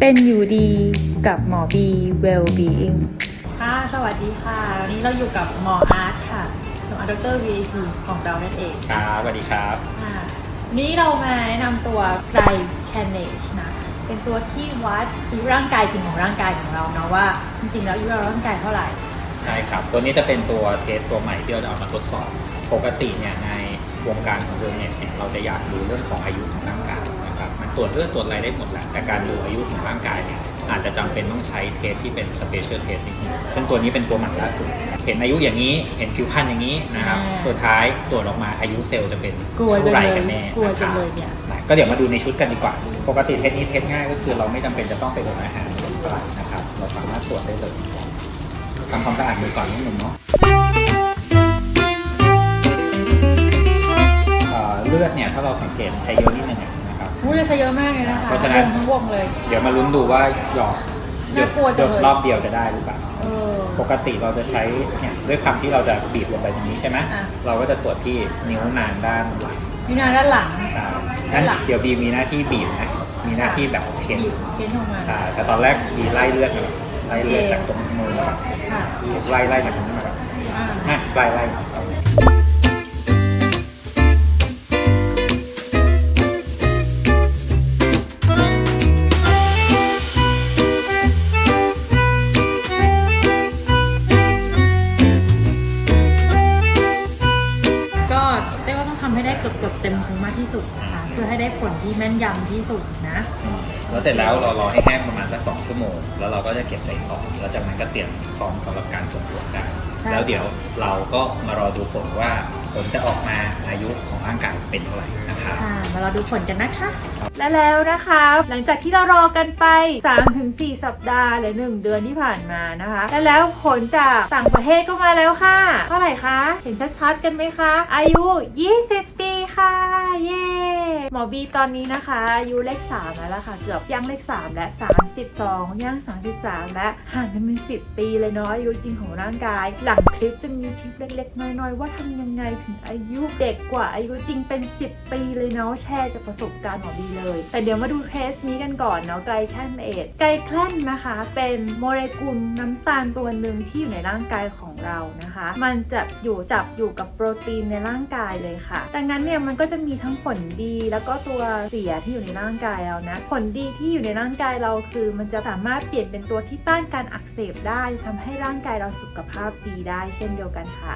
เป็นอยู่ดีกับหมอบี Well-being ค่ะ สวัสดีค่ะ วันนี้เราอยู่กับหมออาร์ตค่ะหมออาร์ตดร VIP ของเรานั่นเองครับสวัสดีครับค่ะวันนี้เรามาแนะนำตัวไ r แคนเนชนะ เป็นตัวที่วัดอายุร่างกายจริงของร่างกายของเราเนาะว่า จริงๆแล้วอายุเราร่างกายเท่าไหร่ ใช่ครับ ตัวนี้จะเป็นตัวเทสตัวใหม่ที่เราจะเอามาทดสอบ ปกติเนี่ยในวงการของเวลเนสเนี่ยเราจะอยากดูเรื่องของอายุของร่างกายนะ ครับมันตรวจเลือดตรวจอะไรได้หมดแหละแต่การดูอายุของร่างกายเนี่ยอาจจะจำเป็นต้องใช้เทสที่เป็นสเปเชียลเทสนิดนึงซึ่งตัวนี้เป็นตัวใหม่ล่าสุด เห็นอายุอย่างนี้ เห็นผิวพรรณอย่างนี้นะครับอ่าสุดท้ายตรวจออกมาอายุเซลล์จะเป็นกลัวจังเท่าไหร่เลยกันแน่กลัวนะคจัรังบเลยเนี่ยนะก็เดี๋ยวมาดูในชุดกันดีกว่า ปกติเทสนี้เทสง่ายก็คือเราไม่จำเป็นจะต้องไปอดอาหารหรืออะไรนะครับ เราสามารถตรวจได้เลยทำความสะอาดมือก่อนนิดนึงเนาะเอ่อเลือดเนี่ยถ้าเราสังเกตใช้เยอะนิดนึง อะนะครับมูจะใช้เยอะมากเลยนะคะเพราะฉะนั้น วงทั้งวงเลย เดี๋ยวมาลุ้นดูว่าหยอดหยดน่ากลัวหจัยงดเลย รอบเดียวจะได้หรือเปล่า เออ ปกติเราจะใช้เนี่ยด้วยคำที่เราจะบีบลงไปตรงนี้ใช่ไหมอะ เราก็จะตรวจที่นิ้วนางด้านหลังอยู่นานด้านหลัง อ่าด้านหลัง เดี๋ยวบีมีหน้าที่บีบนะมีหน้าที่แบบเข็นบีบเค้นออกมา อ่าแต่ตอนแรกบีไล่เลือดมาก่อนไล่เลือดจากตรงมือมาก่อนค่ะไล่ไล่จากตรงนี้มาก่อนอ่าอะไล่ไล่ ต้องทำให้ได้เกือบเกือบๆเต็มพุงมากที่สุดนะคะเพื่อให้ได้ผลที่แม่นยำที่สุดนะ แล้วเสร็จแล้วเรารอให้แห้งประมาณสักสองชั่วโมง แล้วเราก็จะเก็บใส่ซองแล้วจากนั้นก็เตรียมพร้อมสำหรับการส่งตรวจได้ใช่แล้วเดี๋ยวเราก็มารอดูผลว่า ผลจะออกมาอายุของร่างกายเป็นเท่าไหร่นะครับ ค่ะมาเราดูผลกันนะคะ และแล้วนะคะ หลังจากที่เรารอกันไป 3-4 สัปดาห์หรือ 1 เดือนที่ผ่านมานะคะ และแล้วผลจากต่างประเทศก็มาแล้วค่ะ เท่าไหร่คะ เห็นชัดๆกันไหมคะ อายุ 20 ปีค่ะ เย้ หมอบีตอนนี้นะคะอายุเลข 3 แล้วล่ะค่ะ เกือบย่างเลข 3 และ 32ย่าง 33 และห่างกันเป็น10 ปีเลยเนาะอายุจริงของร่างกาย หลังคลิปจะมีทริปเล็กๆน้อยๆว่าทำยังไงถึงอายุเด็กกว่าอายุจริงเป็น 10 ปีเลยเนาะแชร์จากประสบการณ์หมอบีเลย แต่เดี๋ยวมาดูเทสนี้กันก่อนเนาะไกลแคนเอทไกลแคนนะคะ เป็นโมเลกุลน้ำตาลตัวหนึ่งที่อยู่ในร่างกายของเรานะคะ มันจะอยู่จับอยู่กับโปรตีนในร่างกายเลยค่ะ ดังนั้นเนี่ยมันก็จะมีทั้งผลดีแล้วก็ตัวเสียที่อยู่ในร่างกายเรานะ ผลดีที่อยู่ในร่างกายเราคือ มันจะสามารถเปลี่ยนเป็นตัวที่ต้านการอักเสบได้ทำให้ร่างกายเราสุขภาพดีได้ เช่นเดียวกันค่ะ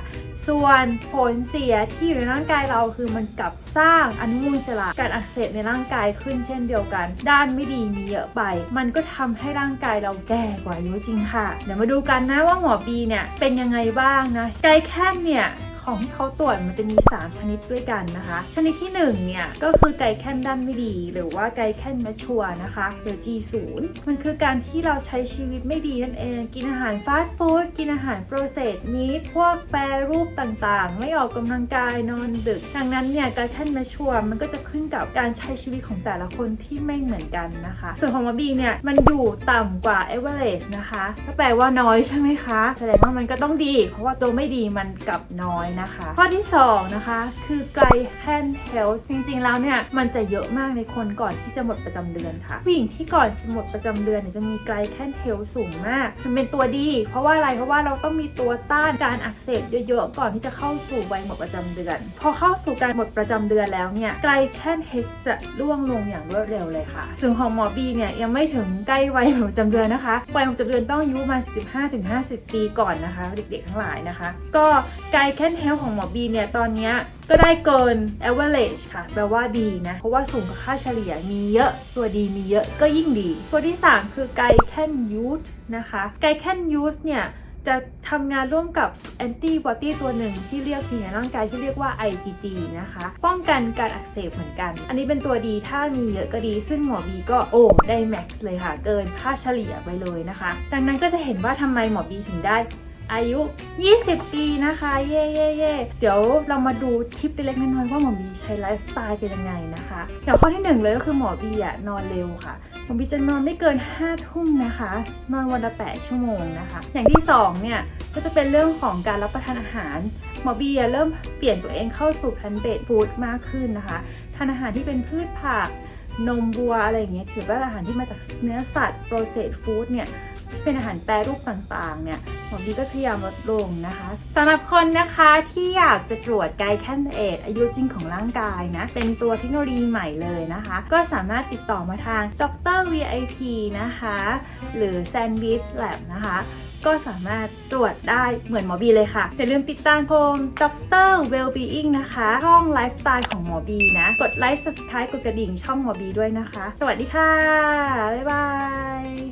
ส่วนผลเสียที่อยู่ในร่างกายเราคือมันกลับสร้างอนุมูลอิสระการอักเสบในร่างกายขึ้นเช่นเดียวกัน ด้านไม่ดีมีเยอะไป มันก็ทำให้ร่างกายเราแก่กว่าอายุจริงค่ะ เดี๋ยวมาดูกันนะว่าหมอบีเนี่ยเป็นยังไงบ้างนะไกลแค่เนี่ย ของที่เขาตรวจมันจะมี 3 ชนิดด้วยกันนะคะ ชนิดที่1เนี่ยก็คือไกลแคนด้านไม่ดี หรือว่าไกลแคนแมชชัวนะคะหรือ G0 มันคือการที่เราใช้ชีวิตไม่ดีนั่นเอง กินอาหารฟาสต์ฟู้ดกินอาหารโปรเซสมีพวกแปรรูปต่างๆ ไม่ออกกำลังกายนอนดึก ดังนั้นเนี่ยไกลแคนแมชชัวมันก็จะขึ้นกับการใช้ชีวิตของแต่ละคนที่ไม่เหมือนกันนะคะ ส่วนของมาบีเนี่ยมันอยู่ต่ำกว่า average นะคะก็แปลว่าน้อยใช่ไหมคะแสดงว่ามันก็ต้องดี เพราะว่าตัวไม่ดีมันกลับน้อยนะคะ ข้อที่ 2 นะคะ คือไกลแคนเฮลจริง ๆ แล้วเนี่ย มันจะเยอะมากในคนก่อนที่จะหมดประจำเดือนค่ะผู้หญิงที่ก่อนจะหมดประจำเดือนเนี่ยจะมีไกลแคนเฮลสูงมาก มันเป็นตัวดี เพราะว่าอะไรเพราะว่าเราต้องมีตัวต้านการอักเสบเยอะๆก่อนที่จะเข้าสู่วัยหมดประจำเดือน พอเข้าสู่การหมดประจำเดือนแล้วเนี่ยไกลแคนเฮลจะร่วงลงอย่างรวดเร็วเลยค่ะส่วนของหมอบีเนี่ยยังไม่ถึงใกล้วัยหมดประจำเดือนนะคะวัยหมดประจำเดือนต้องอายุมา 15-50 ปีก่อนนะคะ เด็กๆทั้งหลายนะคะ ก็ไกลแคนเฮลของหมอบีเนี่ย ตอนนี้ก็ได้เกิน average ค่ะ แปลว่าดีนะ เพราะว่าสูงกว่าค่าเฉลี่ยมีเยอะ ตัวดีมีเยอะก็ยิ่งดี ตัวที่ 3 คือไกแคนยูทนะคะไกแคนยูทเนี่ยจะทำงานร่วมกับแอนติบอดีตัวหนึ่งที่เรียกมีในร่างกายที่เรียกว่า IgG นะคะ ป้องกันการอักเสบเหมือนกัน อันนี้เป็นตัวดีถ้ามีเยอะก็ดี ซึ่งหมอบีก็โอ้ได้แม็กซ์เลยค่ะ เกินค่าเฉลี่ยไปเลยนะคะ ดังนั้นก็จะเห็นว่าทำไมหมอบีถึงได้ อายุ 20 ปีนะคะ เย่เย่เย่เดี๋ยวเรามาดูทิปเล็กๆน้อยๆว่าหมอบีใช้ไลฟ์สไตล์เป็นยังไงนะคะอย่างข้อที่หนึ่งเลยก็คือหมอบีอะนอนเร็วค่ะหมอบีจะนอนไม่เกิน5ทุ่มนะคะ นอนวันละ 8 ชั่วโมงนะคะ อย่างที่2เนี่ยก็จะเป็นเรื่องของการรับประทานอาหาร หมอบีเริ่มเปลี่ยนตัวเองเข้าสู่ plant based food มากขึ้นนะคะทานอาหารที่เป็นพืชผักนมวัวอะไรอย่างเงี้ยถือว่าอาหารที่มาจากเนื้อสัตว์ processed food เนี่ยเป็นอาหารแปรรูปต่างๆเนี่ย หมอบีก็พยายามลดลงนะคะสำหรับคนนะคะที่อยากจะตรวจไกด์แคนเอทอายุจริงของร่างกายนะ เป็นตัวเทคโนโลยีใหม่เลยนะคะ ก็สามารถติดต่อมาทางดร VIP นะคะ หรือ Sandwich Lab นะคะก็สามารถตรวจได้เหมือนหมอบีเลยค่ะ อย่าลืมติดตามชมด็อกเตอร Wellbeing นะคะช่องไลฟ์สไตล์ของหมอบีนะ กดไลค์ subscribe กดกระดิ่งช่องหมอบีด้วยนะคะ สวัสดีค่ะ บ๊ายบาย